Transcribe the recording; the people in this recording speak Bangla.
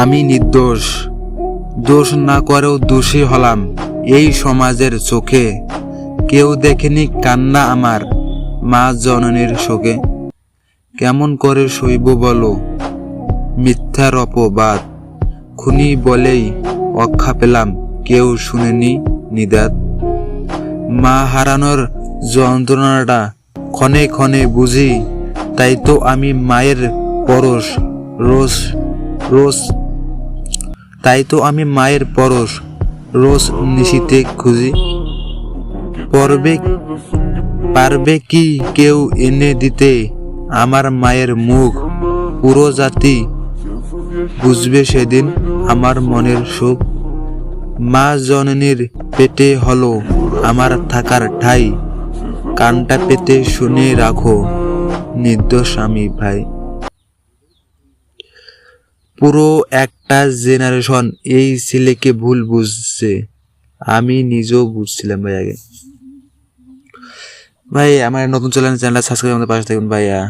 আমি নির্দোষ। দোষ না করেও দোষী হলাম এই সমাজের চোখে। কেউ দেখেনি কান্না আমার মা জননীর শোকে। কেমন করে সইব বলো? মিথ্যার অপবাদ। খুনি বলেই অক্ষা পেলাম, কেউ শুনেনি নিদাত মা হারানোর যন্ত্রণাটা ক্ষণে ক্ষণে বুঝি, তাই তো আমি মায়ের পরশ, রোজ রোজ তাই তো আমি মায়ের পরশ রোজ নিশিতে খুঁজি। পরবে, পারবে কি কেউ এনে দিতে? আমার মায়ের মুখ পুরো জাতি বুঝবে সেদিন আমার মনের সুখ। মা জননীর পেটে হলো আমার থাকার ঠাই। কানটা পেতে শুনে রাখো নির্দোষ আমি ভাই। পুরো একটা জেনারেশন এই ছেলেকে ভুল বুঝছে। আমি নিজেও বুঝছিলাম ভাই আগে। ভাই, আমার নতুন চ্যানেল চ্যানেলটা সাবস্ক্রাইব আমাদের পাশে থাকুন ভাইয়া।